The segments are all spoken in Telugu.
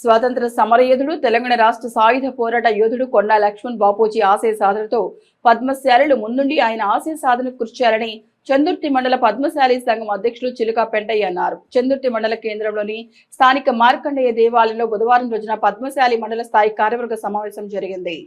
స్వాతంత్ర సమరయోధుడు తెలంగాణ రాష్ట్ర సాయుధ పోరాట యోధుడు కొండా లక్ష్మణ్ బాపూజీ ఆశయ సాధనతో పద్మశాలలు ముందుండి ఆయన ఆశయ సాధనకు కృషి చేయాలని చందుర్తి మండల పద్మశాలి సంఘం అధ్యక్షులు చిలుక పెంటయ్య అన్నారు. చందుర్తి మండల కేంద్రంలోని స్థానిక మార్కండేయ దేవాలయంలో బుధవారం రోజున పద్మశాలి మండల స్థాయి కార్యవర్గ సమావేశం జరిగింది.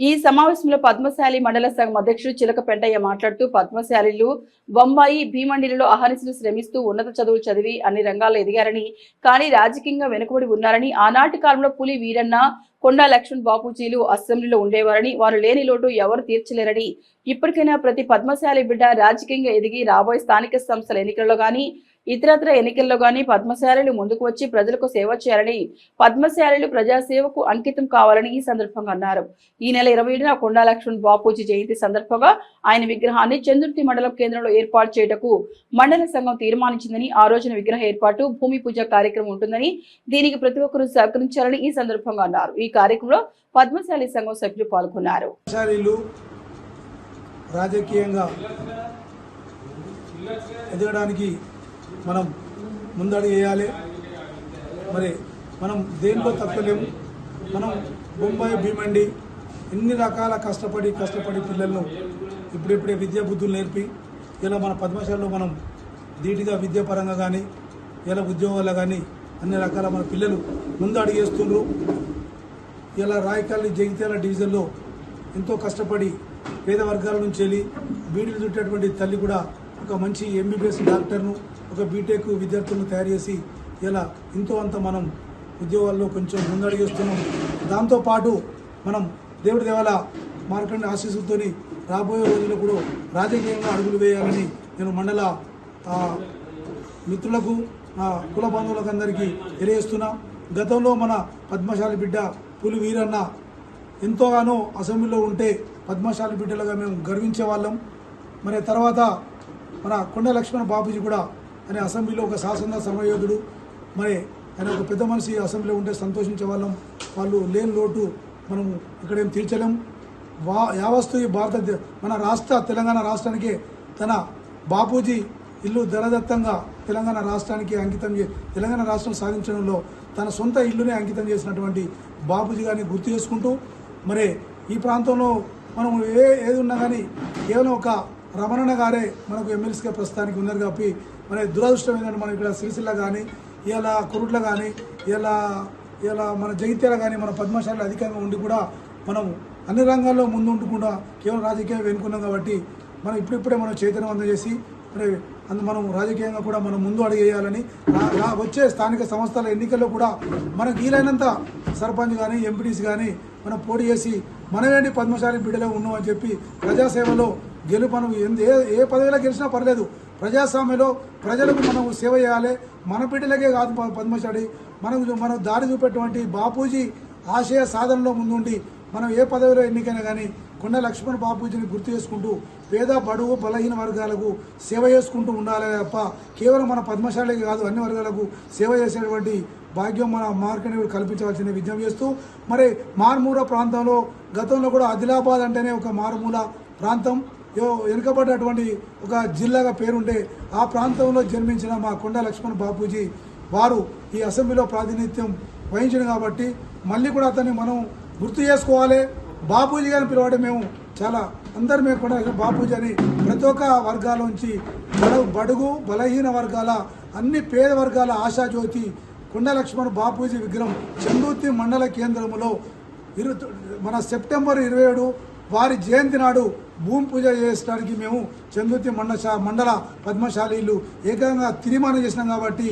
ఈ సమావేశంలో పద్మశాలి మండల సంఘం అధ్యక్షుడు చిలక పెంటయ్య మాట్లాడుతూ పద్మశాలిలు బొంబాయి భీమండిలలో అహర్నిశలు శ్రమిస్తూ ఉన్నత చదువులు చదివి అన్ని రంగాల్లో ఎదిగారని కానీ రాజకీయంగా వెనుకబడి ఉన్నారని ఆనాటి కాలంలో పులి వీరన్న కొండా లక్ష్మణ్ బాపూజీలు అసెంబ్లీలో ఉండేవారని వారు లేని లోటు ఎవరు తీర్చలేరని ఇప్పటికైనా ప్రతి పద్మశాలి బిడ్డ రాజకీయంగా ఎదిగి రాబోయే స్థానిక సంస్థల ఎన్నికల్లో గాని ఇతరత్ర ఎన్నికల్లో గాని పద్మశాలిలు ముందుకు వచ్చి ప్రజలకు సేవ చేయాలని పద్మశాలిలు ప్రజాసేవకు అంకితం కావాలని ఈ సందర్భంగా అన్నారు. ఈ నెల ఇరవై ఏడున కొండా లక్ష్మణ్ బాపూజీ జయంతి సందర్భంగా ఆయన విగ్రహాన్ని చంద్రుతి మండలం కేంద్రంలో ఏర్పాటు చేయటకు మండల సంఘం తీర్మానించిందని ఆ రోజున విగ్రహ ఏర్పాటు భూమి పూజ కార్యక్రమం ఉంటుందని దీనికి ప్రతి ఒక్కరూ సహకరించాలని ఈ సందర్భంగా అన్నారు. ఈ కార్యక్రమంలో పద్మశాలి సంఘం సభ్యులు పాల్గొన్నారు. రాజకీయంగా ఎదగడానికి మనం ముందడుగు వేయాలి. మరి మనం దేంట్లో తప్పలేము మనం బొంబాయి భీమండి ఎన్ని రకాల కష్టపడి కష్టపడి పిల్లలను ఇప్పుడిప్పుడే విద్యా బుద్ధులు నేర్పి ఇలా మన పద్మశాలలో మనం ధీటుగా విద్యాపరంగా కానీ ఇలా ఉద్యోగాల్లో కానీ అన్ని రకాల మన పిల్లలు ముందు అడిగేస్తుండ్రు ఇలా రాయకాలి జగిత్యాల డివిజన్లో ఎంతో కష్టపడి పేద వర్గాల నుంచి వెళ్ళి బీడీలు చుట్టేటువంటి తల్లి కూడా ఒక మంచి ఎంబీబీఎస్ డాక్టర్ను ఒక బీటెక్ విద్యార్థులను తయారు చేసి ఇలా ఎంతో అంత మనం ఉద్యోగాల్లో కొంచెం ముందడిగేస్తున్నాం దాంతోపాటు మనం దేవుడి దేవాల మార్కండి ఆశీస్సులతోని రాబోయే రోజుల్లో కూడా రాజకీయంగా అడుగులు వేయాలని నేను మండల మిత్రులకు నా కుల బంధువులకు అందరికీ తెలియజేస్తున్నా. గతంలో మన పద్మశాలి బిడ్డ పులి వీరన్న ఎంతోగానో అసెంబ్లీలో ఉంటే పద్మశాలి బిడ్డలుగా మేము గర్వించే వాళ్ళం. మరి తర్వాత మన కొండ లక్ష్మణ బాబుజీ కూడా అని అసెంబ్లీలో ఒక శాసన సమయోధుడు మరి ఆయన ఒక పెద్ద మనిషి అసెంబ్లీలో ఉంటే సంతోషించే వాళ్ళం. వాళ్ళు లేని లోటు మనము ఇక్కడేం తీర్చలేం. వా యావస్తు ఈ భారత మన రాష్ట్ర తెలంగాణ రాష్ట్రానికి తన బాపూజీ ఇల్లు దరదత్తంగా తెలంగాణ రాష్ట్రానికి అంకితం చే తెలంగాణ రాష్ట్రం సాధించడంలో తన సొంత ఇల్లునే అంకితం చేసినటువంటి బాపూజీ గారిని గుర్తు చేసుకుంటూ మరి ఈ ప్రాంతంలో మనం ఏ ఏది ఉన్నా కానీ కేవలం ఒక రమణన్న గారే మనకు ఎమ్మెల్సీగా ప్రస్తుతానికి ఉన్నారు కాబట్టి మరి దురదృష్టం ఏంటంటే మనం ఇక్కడ సిరిసిల్ల కానీ ఇలా కురుట్ల కానీ ఇలా ఇలా మన జగిత్యాల కానీ మన పద్మశాలలు అధికంగా ఉండి కూడా మనం అన్ని రంగాల్లో ముందు కేవలం రాజకీయం వెనుకున్నాం కాబట్టి మనం ఇప్పుడిప్పుడే మనం చైతన్యవంతం చేసి మరి అందు మనం రాజకీయంగా కూడా మనం ముందు అడిగేయాలని వచ్చే స్థానిక సంస్థల ఎన్నికల్లో కూడా మనకు వీలైనంత సర్పంచ్ కానీ ఎంపీటీసీ కానీ మనం పోటీ చేసి మనమేంటి పద్మశాలి బిడ్డలో ఉన్నామని చెప్పి ప్రజాసేవలో గెలుపను ఎందు- ఏ ఏ పదవిలో గెలిచినా పర్లేదు. ప్రజాస్వామ్యంలో ప్రజలకు మనం సేవ చేయాలి. మన బిడ్డలకే కాదు పద్మశాడి మనకు మనం దారి చూపేటువంటి బాపూజీ ఆశయ సాధనలో ముందుండి మనం ఏ పదవిలో ఎన్నికైనా కానీ కొండ లక్ష్మణ్ బాపూజీని గుర్తు చేసుకుంటూ పేద బడుగు బలహీన వర్గాలకు సేవ చేసుకుంటూ ఉండాలి తప్ప కేవలం మన పద్మశాలకి కాదు అన్ని వర్గాలకు సేవ చేసేటువంటి భాగ్యం మన మార్కెట్ కల్పించవలసిన విజ్ఞప్తి చేస్తూ మరి మారుమూల ప్రాంతంలో గతంలో కూడా ఆదిలాబాద్ అంటేనే ఒక మారుమూల ప్రాంతం. వెనుకబడ్డటువంటి ఒక జిల్లాగా పేరుండే ఆ ప్రాంతంలో జన్మించిన మా కొండ లక్ష్మణ్ బాపూజీ వారు ఈ అసెంబ్లీలో ప్రాతినిధ్యం వహించడం కాబట్టి మళ్ళీ కూడా అతన్ని మనం గుర్తు చేసుకోవాలి. బాపూజీ గారిని పిలవడం మేము చాలా అందరు మేము కూడా బాపూజీ అని ప్రతి ఒక్క వర్గాలోంచి బడు బడుగు బలహీన వర్గాల అన్ని పేద వర్గాల ఆశాజ్యోతి కొండ లక్ష్మణ్ బాపూజీ విగ్రహం చందూర్తి మండల కేంద్రంలో ఇరు మన సెప్టెంబర్ ఇరవై ఏడు వారి జయంతి నాడు భూమి పూజ చేయడానికి మేము చందుర్తి మండల మండల పద్మశాలీలు ఏకంగా తీర్మానం చేసినాం కాబట్టి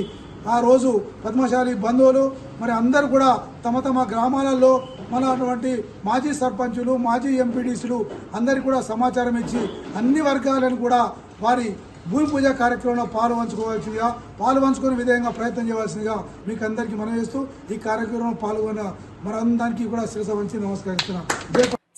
ఆ రోజు పద్మశాలి బంధువులు మరి అందరూ కూడా తమ తమ గ్రామాలలో మన అటువంటి మాజీ సర్పంచులు మాజీ ఎంపీడీసీలు అందరికీ కూడా సమాచారం ఇచ్చి అన్ని వర్గాలను కూడా వారి భూమి పూజ కార్యక్రమంలో పాల్పంచుకోవాల్సిందిగా పాల్పంచుకునే విధంగా ప్రయత్నం చేయవలసిందిగా మీకు అందరికీ మనం చేస్తూ ఈ కార్యక్రమంలో పాల్గొన్న మనందరికీ కూడా శిరస వంచి నమస్కరిస్తున్నాం.